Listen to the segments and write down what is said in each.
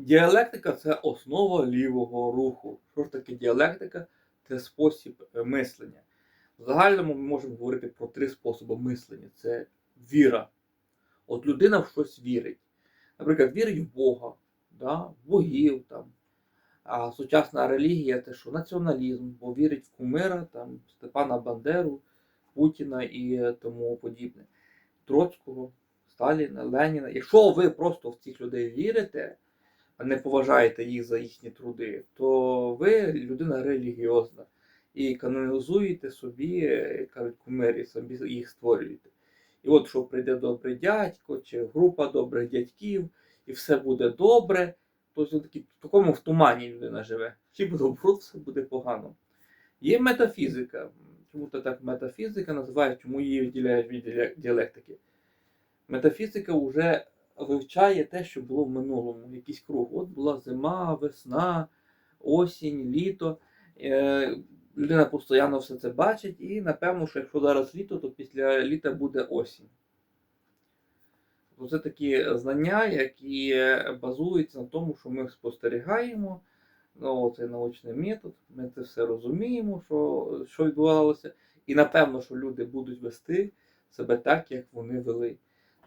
Діалектика це основа лівого руху. Що ж таке діалектика? Це спосіб е, мислення. В загальному ми можемо говорити про три способи мислення: це віра. От людина в щось вірить. Наприклад, вірить в Бога, да? в богів. Там. А сучасна релігія це що? Націоналізм, бо вірить в кумира, там, Степана Бандеру, Путіна і тому подібне. Троцького, Сталіна, Леніна. Якщо ви просто в цих людей вірите, не поважаєте їх за їхні труди, то ви людина релігіозна і канонізуєте собі, як кажуть, кумирі, собі їх створюєте. І от що прийде добрий дядько, чи група добрих дядьків, і все буде добре, то все-таки в такому в тумані людина живе. Чи буде добро, все буде погано. Є метафізика. Чому то так метафізика називають, чому її відділяють від діалектики? Метафізика вже вивчає те, що було в минулому, якийсь круг. От була зима, весна, осінь, літо. Е, людина постійно все це бачить, і напевно, що якщо зараз літо, то після літа буде осінь. Це такі знання, які базуються на тому, що ми спостерігаємо. Ну, це научний метод, ми це все розуміємо, що, що відбувалося. І напевно, що люди будуть вести себе так, як вони вели.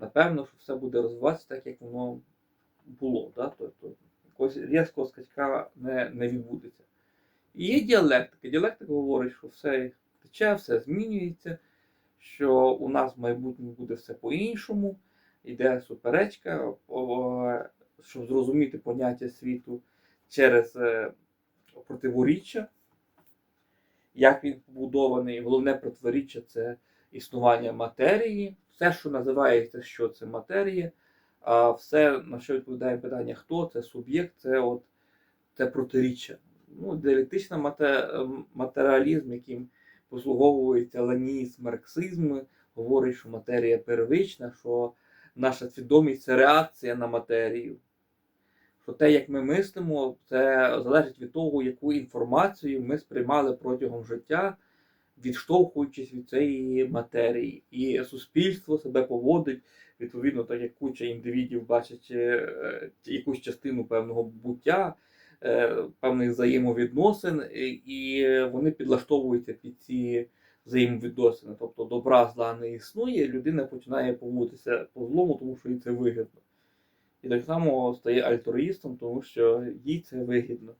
Напевно, що все буде розвиватися так, як воно було. Да? Тобто якогось різкого скачка не, не відбудеться. І є діалектика. Діалектика говорить, що все тече, все змінюється, що у нас в майбутньому буде все по-іншому, йде суперечка, щоб зрозуміти поняття світу через е, противоріччя, як він побудований. Головне противоріччя це існування матерії. Все, що називається, що це матерія, а все, на що відповідає питання, хто це суб'єкт, це от це протиріччя. Ну, діалектична матеріалізм, яким послуговується ленізм, марксизм, говорить, що матерія первична, що наша свідомість це реакція на матерію. Що те, як ми мислимо, це залежить від того, яку інформацію ми сприймали протягом життя, відштовхуючись від цієї матерії. І суспільство себе поводить відповідно, так як куча індивідів бачить е, якусь частину певного буття, е, певних взаємовідносин, і- вони підлаштовуються під ці взаємовідносини. Тобто добра зла не існує, людина починає поводитися по злому, тому що їй це вигідно. І так само стає альтруїстом, тому що їй це вигідно.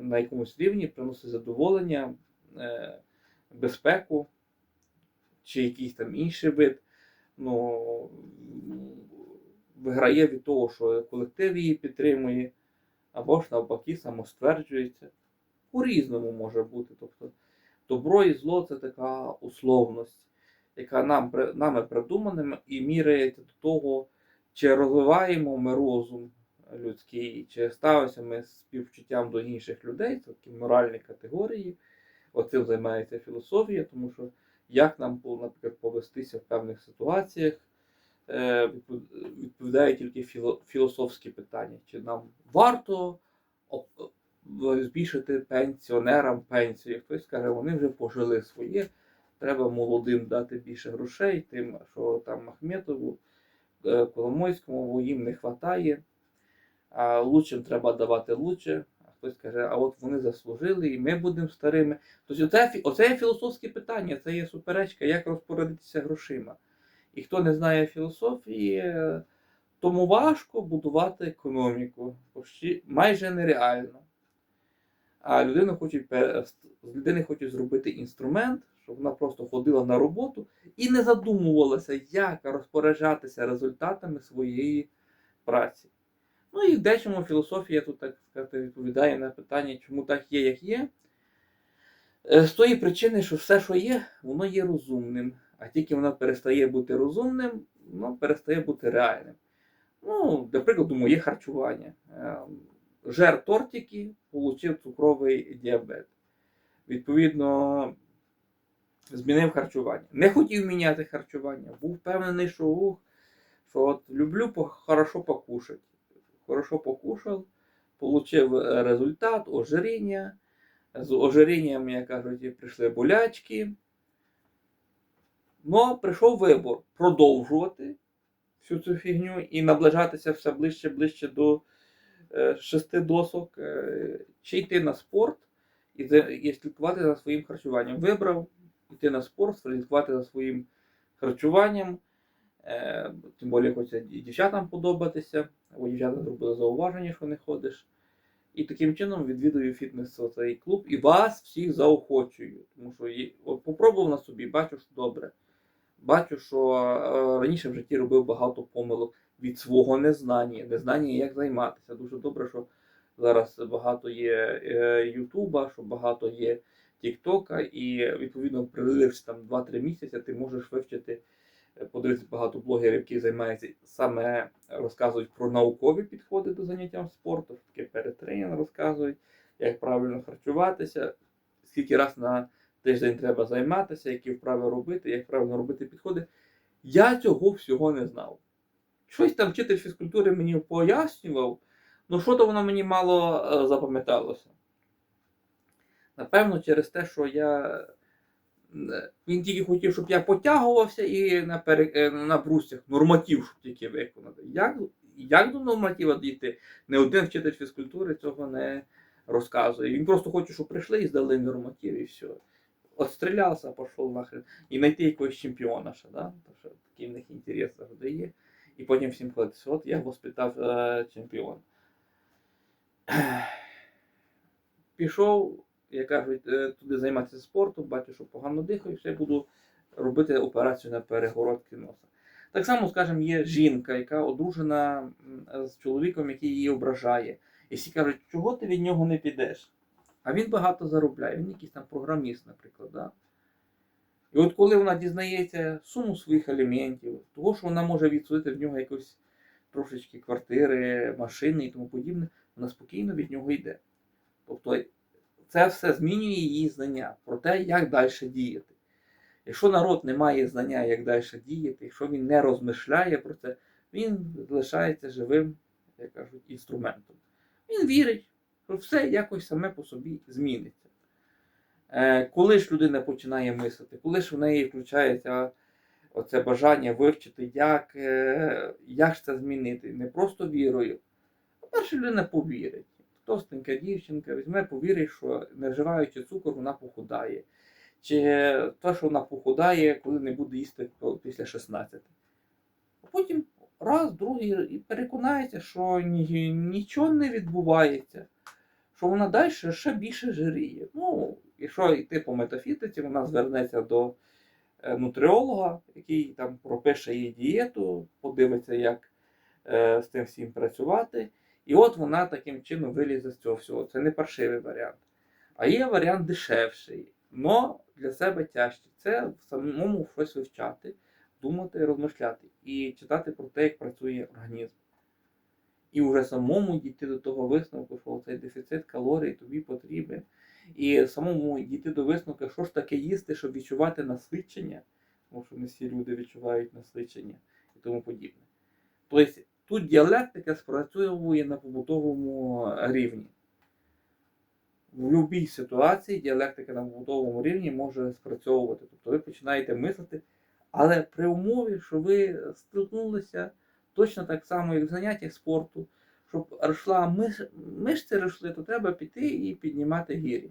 На якомусь рівні приносить задоволення, е, безпеку чи якийсь там інший вид. Ну, виграє від того, що колектив її підтримує, або ж навпаки самостверджується. По-різному може бути. Тобто добро і зло це така условність, яка нам, нами придумана і міряється до того, чи розвиваємо ми розум людський, чи ставимося ми співчуттям до інших людей, це такі моральні категорії. Оцим займається філософія, тому що як нам, по- наприклад, повестися в певних ситуаціях, е, відповідає тільки філософські питання. Чи нам варто е, збільшити пенсіонерам пенсію? Хтось каже, вони вже пожили своє, треба молодим дати більше грошей, тим, що там Ахметову, е, Коломойському їм не вистачає, а лучшим треба давати лучше. Хтось каже, а от вони заслужили, і ми будемо старими. Тобто оце, оце є філософське питання, це є суперечка, як розпорядитися грошима. І хто не знає філософії, е, тому важко будувати економіку. Почти майже нереально. А пе- з людини хочуть зробити інструмент, щоб вона просто ходила на роботу і не задумувалася, як розпоряджатися результатами своєї праці. Ну і в дечому філософія тут так сказати, відповідає на питання, чому так є, як є. Е, З тої причини, що все, що є, воно є розумним. А тільки воно перестає бути розумним, воно перестає бути реальним. Ну, для прикладу, моє харчування. Е, Жер тортики, отримав цукровий діабет. Відповідно, змінив харчування. Не хотів міняти харчування. Був впевнений, що, що от люблю хорошо покушати. Хорошо покушав, отримав результат, ожиріння. З ожирінням, як кажуть, прийшли болячки. Ну, прийшов вибор продовжувати всю цю фігню і наближатися все ближче ближче до е, шести досок, е, чи йти на спорт і, і слідкувати за своїм харчуванням. Вибрав йти на спорт, слідкувати за своїм харчуванням. Е, тим більше хочеться і дівчатам подобатися, або дівчата зробили зауваження, що не ходиш. І таким чином відвідую фітнес цей клуб і вас всіх заохочую. Тому що є- от попробував на собі, бачу, що добре. Бачу, що е, раніше в житті робив багато помилок від свого незнання, незнання, як займатися. Дуже добре, що зараз багато є е, Ютуба, що багато є Тіктока, і відповідно, приливши там 2-3 місяці, ти можеш вивчити, подивитися багато блогерів, які займаються саме розказують про наукові підходи до заняття спорту, таке перетренінг розказують, як правильно харчуватися, скільки раз на тиждень треба займатися, які вправи робити, як правильно робити підходи. Я цього всього не знав. Щось там вчитель фізкультури мені пояснював, ну що то воно мені мало е, запам'яталося. Напевно, через те, що я. Він тільки хотів, щоб я потягувався і на, пере... е, на брусьях норматив, щоб тільки виконати. Як, як до норматива дійти? Не один вчитель фізкультури цього не розказує. Він просто хоче, щоб прийшли і здали норматив, і все. Отстрілявся, пішов нахрен. І знайти якогось чемпіона ще, да? Тому що такий в них інтерес завжди є. І потім всім казати, от я воспитав е, чемпіон. Пішов, як кажуть, е, туди займатися спортом, бачу, що погано дихаю, ще буду робити операцію на перегородки носа. Так само, скажімо, є жінка, яка одружена з чоловіком, який її ображає. І всі кажуть, чого ти від нього не підеш? А він багато заробляє, він якийсь там програміст, наприклад. Да? І от коли вона дізнається суму своїх аліментів, того, що вона може відсудити в нього якось трошечки квартири, машини і тому подібне, вона спокійно від нього йде. Тобто це все змінює її знання про те, як далі діяти. Якщо народ не має знання, як далі діяти, якщо він не розмишляє про це, він залишається живим, як кажуть, інструментом. Він вірить, що все якось саме по собі зміниться. Е, коли ж людина починає мислити, коли ж в неї включається оце бажання вивчити, як, е, як ж це змінити, не просто вірою. По-перше, людина повірить. Товстенька дівчинка візьме, повірить, що не вживаючи цукор, вона похудає. Чи те, що вона похудає, коли не буде їсти після 16. А потім раз, другий і переконається, що ні, нічого не відбувається, що вона далі ще більше жиріє. Ну, якщо йти по метафізиці, вона звернеться до е, нутриолога, який там пропише їй дієту, подивиться, як е, з тим всім працювати. І от вона таким чином вилізе з цього всього. Це не паршивий варіант. А є варіант дешевший, але для себе тяжчий. Це самому щось вивчати, думати, розмишляти і читати про те, як працює організм. І вже самому дійти до того висновку, що цей дефіцит калорій тобі потрібен. І самому дійти до висновку, що ж таке їсти, щоб відчувати насичення, тому що не всі люди відчувають насичення і тому подібне. Тобто тут діалектика спрацьовує на побутовому рівні. В будь-якій ситуації діалектика на побутовому рівні може спрацьовувати. Тобто ви починаєте мислити, але при умові, що ви стикнулися точно так само, як в заняттях спорту, щоб росла миш... мишці росли, то треба піти і піднімати гірі.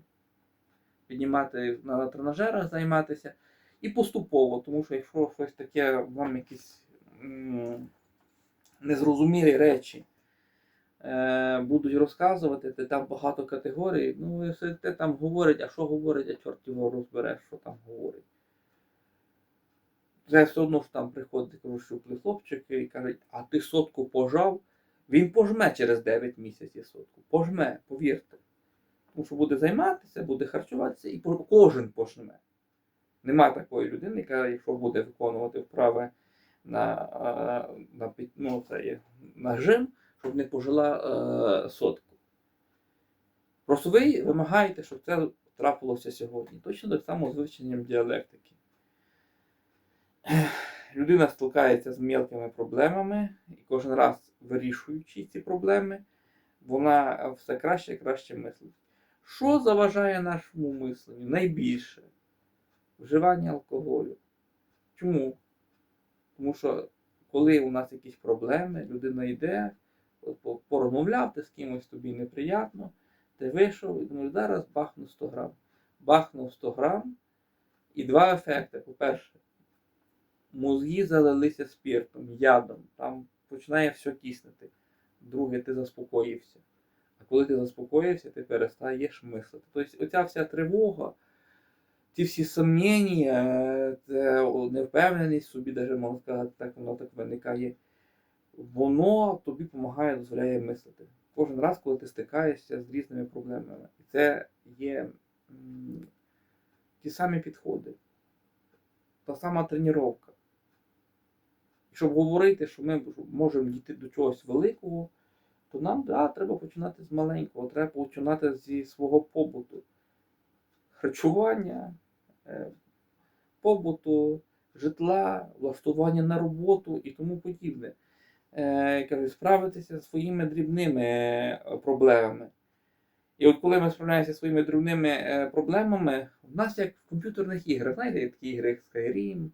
Піднімати на тренажерах, займатися. І поступово, тому що якщо щось таке, вам якісь незрозумілі речі е, будуть розказувати, то там багато категорій, ну ви сидите там говорить, а що говорить, а чорт його розбере, що там говорить. Це все одно ж там приходить щуплий хлопчик і кажуть, а ти сотку пожав, він пожме через 9 місяців сотку. Пожме, повірте. Тому що буде займатися, буде харчуватися і кожен пожме. Нема такої людини, яка, якщо буде виконувати вправи на, е, на, ну, це є, на жим, щоб не пожила е, сотку. Просто ви вимагаєте, щоб це трапилося сьогодні. Точно так само з вивченням діалектики. Людина стикається з мілкими проблемами, і кожен раз вирішуючи ці проблеми, вона все краще і краще мислить. Що заважає нашому мисленню найбільше? Вживання алкоголю. Чому? Тому що коли у нас якісь проблеми, людина йде, по- порозмовляв ти з кимось, тобі неприємно, ти вийшов і думаєш, зараз бахну 100 грам. Бахнув 100 грам. І два ефекти. По-перше, мозги залилися спіртом, ядом, там починає все киснути. Друге, ти заспокоївся. А коли ти заспокоївся, ти перестаєш мислити. Тобто оця вся тривога, ці всі сумніння, е, невпевненість собі, навіть можна сказати, так воно так виникає. Воно тобі допомагає, дозволяє мислити. Кожен раз, коли ти стикаєшся з різними проблемами. І це є ті самі підходи, та сама тренування. І щоб говорити, що ми можемо дійти до чогось великого, то нам да, треба починати з маленького, треба починати зі свого побуту. Харчування, побуту, житла, влаштування на роботу і тому подібне. Е, кажу, справитися зі своїми дрібними е, проблемами. І от коли ми справляємося зі своїми дрібними е, проблемами, у нас як в комп'ютерних іграх, знаєте, такі ігри, як Skyrim,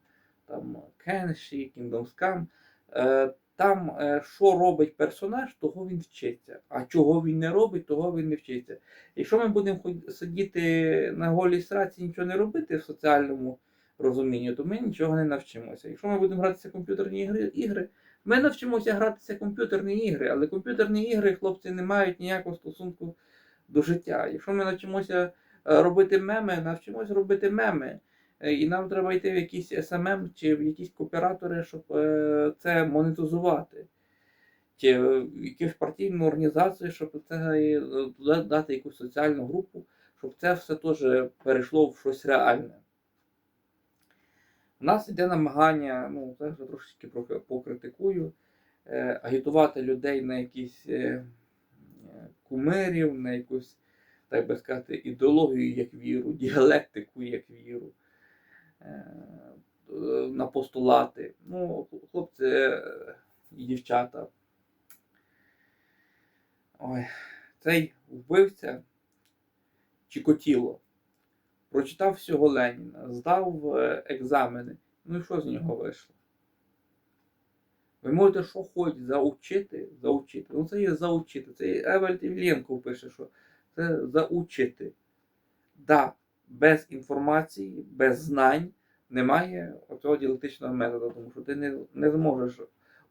там Kenshi, Kingdoms Come, е, там е, що робить персонаж, того він вчиться. А чого він не робить, того він не вчиться. Якщо ми будемо сидіти на голій сраці, нічого не робити в соціальному розумінні, то ми нічого не навчимося. Якщо ми будемо гратися в комп'ютерні ігри, ігри ми навчимося гратися в комп'ютерні ігри, але комп'ютерні ігри, хлопці, не мають ніякого стосунку до життя. Якщо ми навчимося е, робити меми, навчимося робити меми. Е, І нам треба йти в якісь SMM чи в якісь кооператори, щоб е, це монетизувати. Чи в якусь партійну організацію, щоб це е, дати якусь соціальну групу, щоб це все теж перейшло в щось реальне. У нас йде намагання, ну, це вже трошечки покритикую, е, агітувати людей на якісь е, е, кумирів, на якусь, так би сказати, ідеологію як віру, діалектику як віру, е, е, на постулати. Ну, хлопці е, і дівчата. Ой, цей вбивця Чікотіло прочитав всього Леніна, здав е, екзамени. Ну і що з нього вийшло? Ви можете що хоч заучити, заучити. Ну це є заучити. Це Евальд Іллєнко пише, що це заучити. Да, без інформації, без знань немає оцього діалектичного методу, тому що ти не, не зможеш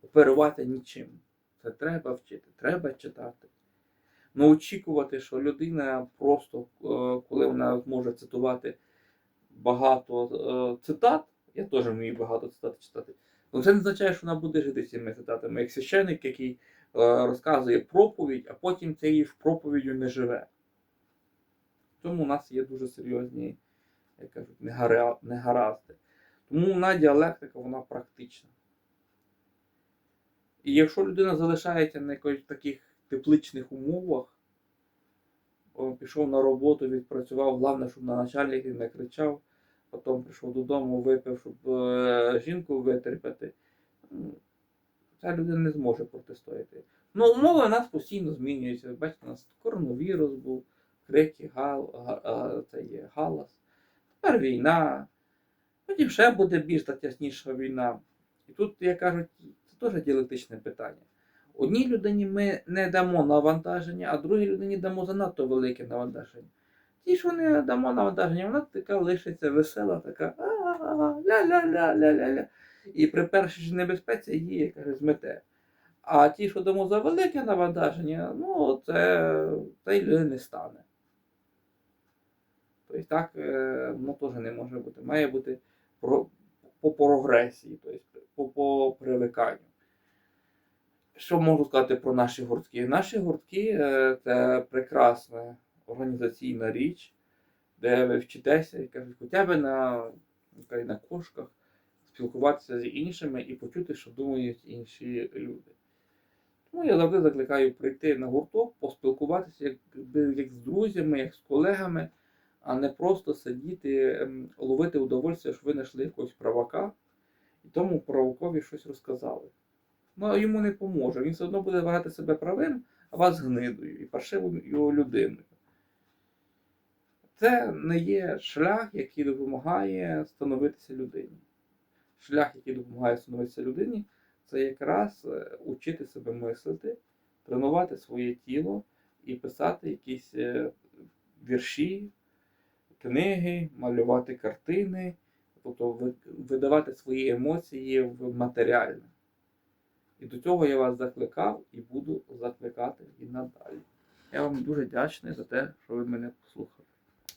оперувати нічим. Це треба вчити, треба читати. Ну, очікувати, що людина просто, е, коли вона зможе цитувати багато е, цитат, я теж вмію багато цитат читати, ну це не означає, що вона буде жити цими цитатами, як священник, який е, розказує проповідь, а потім цією ж проповіддю не живе. Тому у нас є дуже серйозні, як кажуть, негара- негаразди. Тому вона діалектика, вона практична. І якщо людина залишається на якихось таких тепличних умовах, пішов на роботу, відпрацював, головне, щоб на начальників не кричав, потім прийшов додому, випив, щоб е, жінку витерпіти, ця людина не зможе протистояти. Ну, умови у нас постійно змінюються. Бачите, у нас коронавірус був, крики, гал, га- а, це є галас. Тепер війна. Потім ще буде більш та тясніша війна. І тут, як кажуть, це теж діалектичне питання. Одній людині ми не дамо навантаження, а другій людині дамо занадто велике навантаження. Ті, що не дамо навантаження, вона така лишиться весела, така ля-ля-ля-ля-ля-ля. І при першій небезпеці її як каже, змете. А ті, що дамо за велике навантаження, ну це цієї людини не стане. Тобто так ну, теж не може бути. Має бути по прогресії, тобто по, по привиканню. Що можу сказати про наші гуртки? Наші гуртки е, це прекрасна організаційна річ, де ви вчитеся і кажуть, хоча б на, на кошках спілкуватися з іншими і почути, що думають інші люди. Тому я завжди закликаю прийти на гурток, поспілкуватися як, як з друзями, як з колегами, а не просто сидіти, ем, ловити удовольствие, що ви знайшли якогось правака, і тому правокові щось розказали. Ну, йому не поможе. Він все одно буде вважати себе правим, а вас гнидою і паршивою людиною. Це не є шлях, який допомагає становитися людині. Шлях, який допомагає становитися людині, це якраз е, учити себе мислити, тренувати своє тіло і писати якісь е, вірші, книги, малювати картини, тобто видавати свої емоції в матеріальне. І до цього я вас закликав і буду закликати і надалі. Я вам дуже вдячний за те, що ви мене послухали.